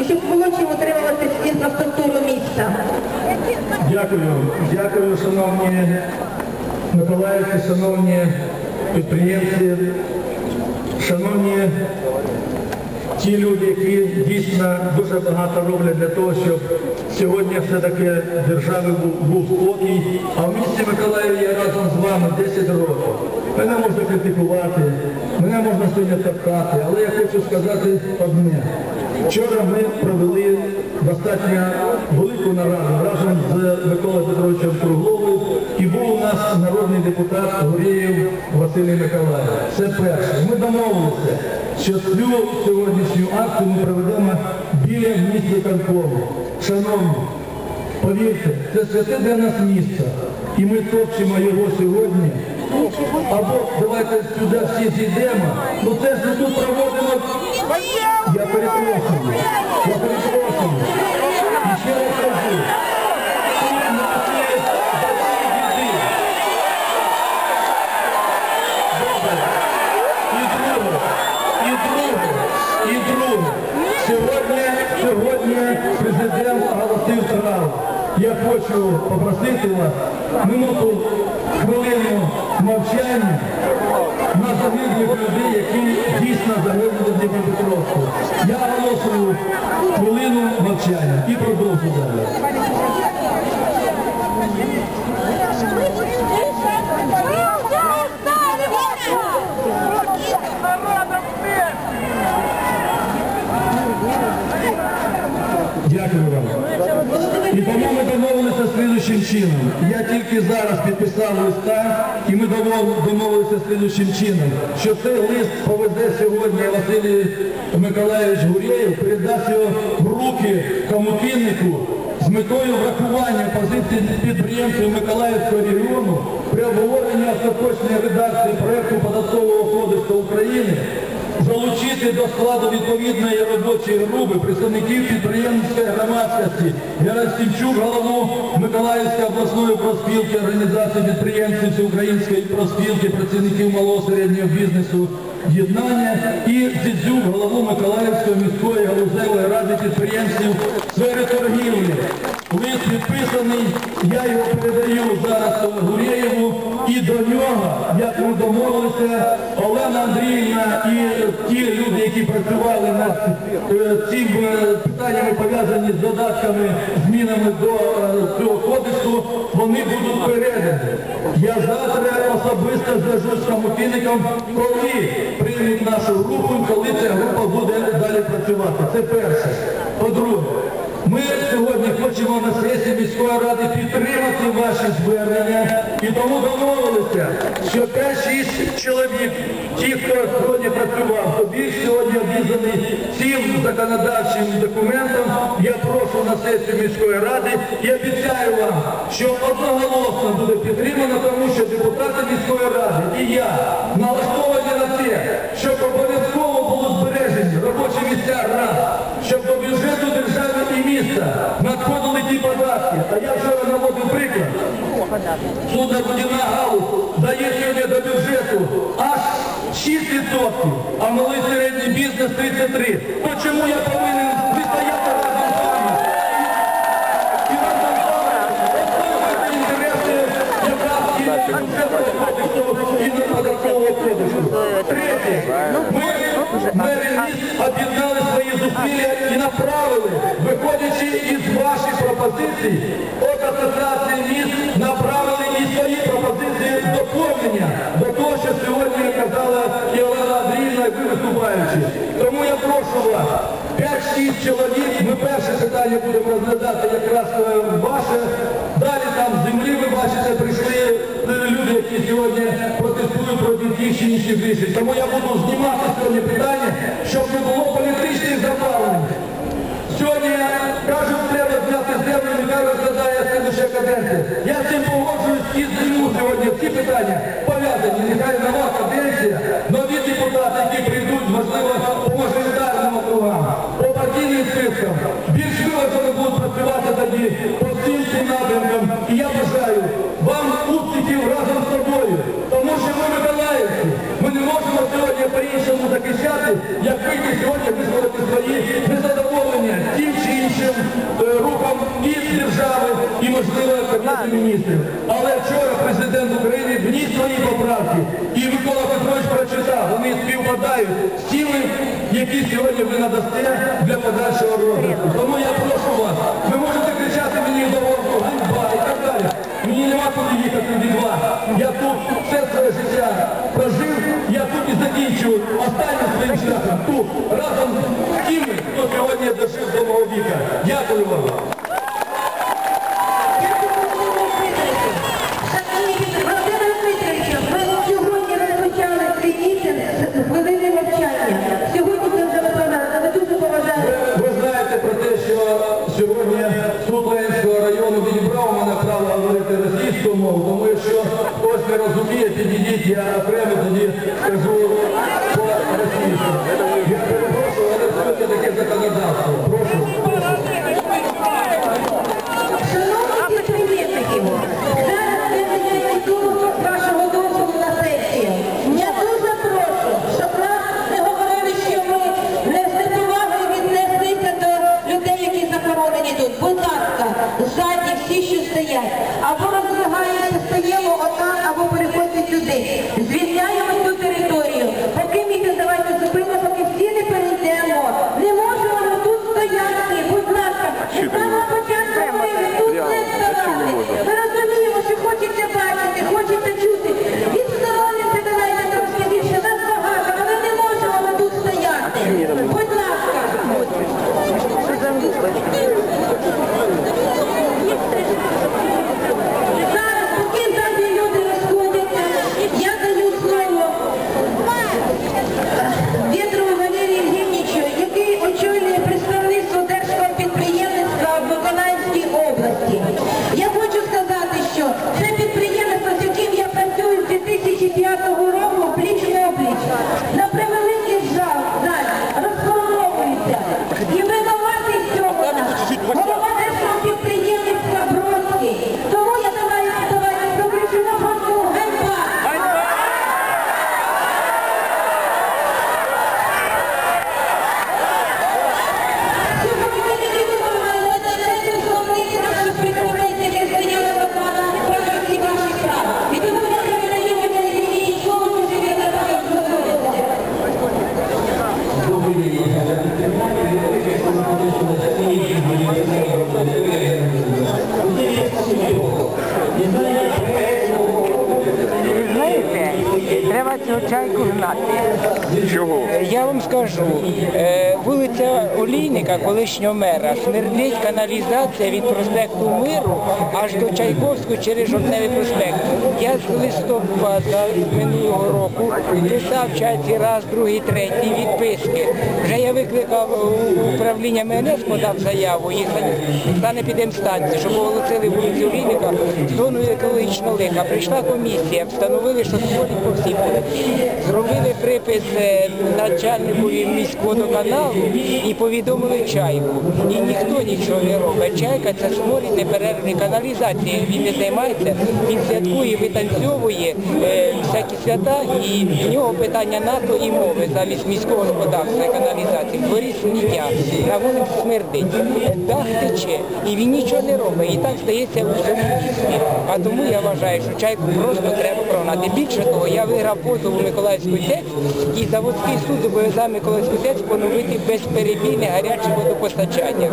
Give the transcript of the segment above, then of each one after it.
і щоб молодші утримувалися інфраструктуру міста. Дякую. Дякую, шановні миколаївці, шановні підприємці, шановні ті люди, які дійсно дуже багато роблять для того, щоб сьогодні все-таки в був, спокій. А в місті Миколаїв я разом з вами 10 років. Мене можна критикувати, мене можна сьогодні топтати, але я хочу сказати одне. Вчора ми провели достатньо велику нараду разом з Миколою Петровичем Кругловим і був у нас народний депутат Горєєв Василій Миколаїв. Це перше. Ми домовилися, що цю сьогоднішню акцію ми проведемо біля місця Конкому. Шановні, повірте, це святе для нас місце. І ми топчемо його сьогодні. Або давайте сюди всі зійдемо. Ну це ж тут проводимо. Хочу попросити вас минуту хвилину мовчання на загиблих людей, які дійсно загинули в Дніпропетровську. Я оголошую хвилину мовчання і продовжу далі. Дякую вам. І тому ми домовилися слідуючим чином. Я тільки зараз підписав листа, і ми домовилися слідуючим чином, що цей лист повезе сьогодні Василій Миколаївич Гурєєв, передасть його в руки комутиннику з метою врахування позицій підприємців Миколаївського регіону при обговоренні остаточної редакції проєкту податкового кодексу України залучити до складу відповідної робочої групи представників підприємницької громадськості. Герасимчук, голову Миколаївської обласної проспілки, організації підприємців Всеукраїнської проспілки, працівників малого середнього бізнесу єднання і Дзідзюк, голову Миколаївської міської галузевої ради підприємців сфери торгівлі. Лист підписаний, я його передаю зараз Гурєєву і до нього, як ми домовилися, Олена Андріївна і ті люди, які працювали над е, цими питаннями, пов'язані з додатками, змінами до е, цього кодексу, вони будуть передані. Я завтра особисто зв'яжусь з комутинником, коли приймуть нашу групу, коли ця група буде далі працювати. Це перше. По-друге, ми сьогодні хочемо на сесії міської ради підтримати ваші звернення і тому домовилися, що 5-6 чоловік, ті, хто сьогодні працював, хто більш сьогодні обізнаний цим законодавчим документом, я прошу на сесію міської ради. І обіцяю вам, що одноголосно буде підтримано, тому що депутати міської ради і я міста надходили ті податки. А я вчора наводив приклад. Суднобудівна галузь дає сьогодні до бюджету аж 6%, а малий середній бізнес 33%. То чому я повинен відстояти разом з вами? І разом з вами відстоювати інтереси кодексу, і не податкового кодексу. Третє. Ми, пропозицій, от асоціації міст направили і свої пропозиції доповнення до того, що сьогодні казала і Олена Андріївна, ви виступаючи. Тому я прошу вас, 5-6 чоловік, ми перше питання будемо розглядати якраз е, ваше. Далі там землі, ви бачите, прийшли е, люди, які сьогодні протестують проти тих чи інших рішень. Тому я буду знімати сьогодні питання, щоб не було каденцію. Я з цим погоджуюсь і зміну сьогодні всі питання пов'язані. Нехай на нова каденція, нові депутати, які прийдуть, можливо, по мажоритарним округам, по партійним спискам. Більш виважено будуть працювати тоді по всім цим напрямкам. І я бажаю вам успіхів разом з собою, тому що ми виконавці. Ми не можемо сьогодні по-іншому захищати, як ви сьогодні висловити свої незадоволення тим чи іншим е, рухом. Кабінету міністрів. Але вчора президент України вніс свої поправки. І Микола Петрович прочитав, вони співпадають з тими, які сьогодні ви надасте для подальшого розвитку. Тому я прошу вас, ви можете кричати мені до ворогу, ганьба і так далі. Мені нема куди їхати від вас. Я тут все своє життя прожив, я тут і закінчую останнім своїм шляхом. Тут, разом з тими, хто сьогодні дожив до мого віка. Дякую вам. Не розуміє, підійдіть, я окремо тоді скажу по-російському. Я перепрошую, але це таке законодавство. Прошу. Шановні підприємники, зараз я йду вашого дозволу на сесію. Я дуже прошу, щоб нас не говорили, що ми не з віднеслися до людей, які захоронені цього чайку гнати. Чого? Я вам скажу, е, вулиця Олійника, колишнього мера, смердить каналізація від проспекту Миру аж до Чайковського через Жовтневий проспект. Я з листопада минулого року писав чайці раз, другий, третій відписки. Вже я викликав управління МНС, подав заяву і санепідемстанції, щоб оголосили вулицю Олійника зоною екологічного лиха. Прийшла комісія, встановили, що сходить по всій. Зробили припис е, начальникові міськводоканалу і повідомили чайку. І ніхто нічого не робить. Чайка це сморід неперервної каналізації. Він не займається, він святкує, витанцьовує е, всякі свята, і в нього питання НАТО і мови замість міського господарства каналізації. Дворі сміття, на вулиці смердить, дах тече, і він нічого не робить. І так стається у всьому. А тому я вважаю, що чайку просто треба прогнати. Більше того, я виграв позов у Миколаївську ТЕЦ і заводський суд зобов'язав Миколаївську ТЕЦ поновити безперебійне гаряче водопостачання.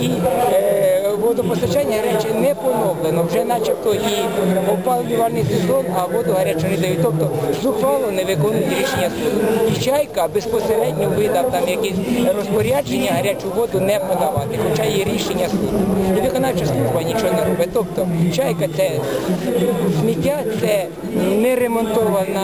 І е, водопостачання речі не поновлено. Вже начебто і опалювальний сезон, а воду гарячу не дають. Тобто зухвало не виконують рішення суду. І чайка безпосередньо видав там якісь розпорядження гарячу воду не подавати, хоча є рішення суду. І виконавча служба нічого не робить. Тобто чайка це сміття, це неремонтована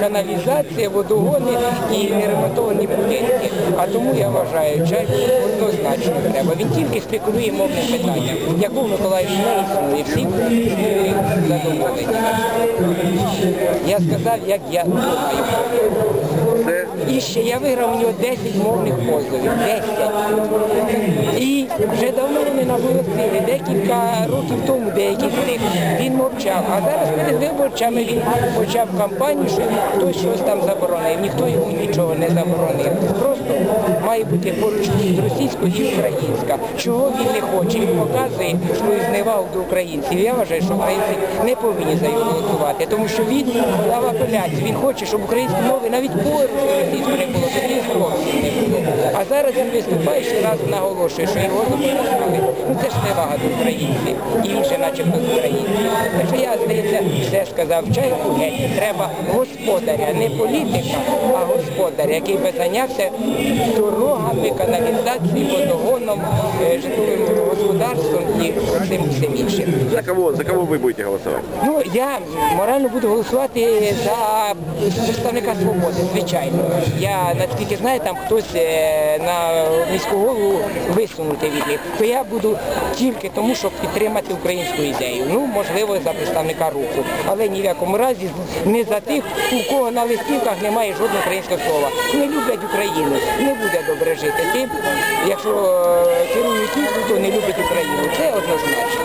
каналізація, водогони і неремонтовані будинки. А тому я вважаю, чайку однозначно треба. Він тільки спекулює мовним питанням, яку не існує. Всі задоволені. Я сказав, як я думаю. Це І ще я виграв у нього 10 мовних позовів. 10. І вже давно вони наголосили, декілька років тому деякі з них він мовчав. А зараз перед виборчами він почав кампанію, що хтось щось там заборонив. Ніхто йому нічого не заборонив. Просто має бути поруч російською і українська. Чого він не хоче? Він показує свою зневагу до українців. Я вважаю, що українці не повинні за його голосувати, тому що він дав апеляцію. Він хоче, щоб української мови навіть поруч зовсім не було. А зараз він виступає ще раз наголошує, що його заборонили. Ну це ж зневага до українців. Начебто з українців. Так що я, здається, все сказав чайку геть. Треба господаря, не політика, а господаря, який би зайнявся дорогами, каналізацією, водогоном, е, житловим господарством і всім всім іншим. За кого, за кого вы будете голосовать? Ну, я морально буду голосувати за представника свободи, звичайно. Я наскільки знаю, там хтось е, на міську голову висунути від них, то я буду тільки тому, щоб підтримати українську ідею. Ну, можливо, за представника руху. Але ні в якому разі не за тих, у кого на листівках немає жодного українського слова. Не люблять Україну, не буде добре жити тим, якщо е, керують ті, хто не любить Україну. Це однозначно.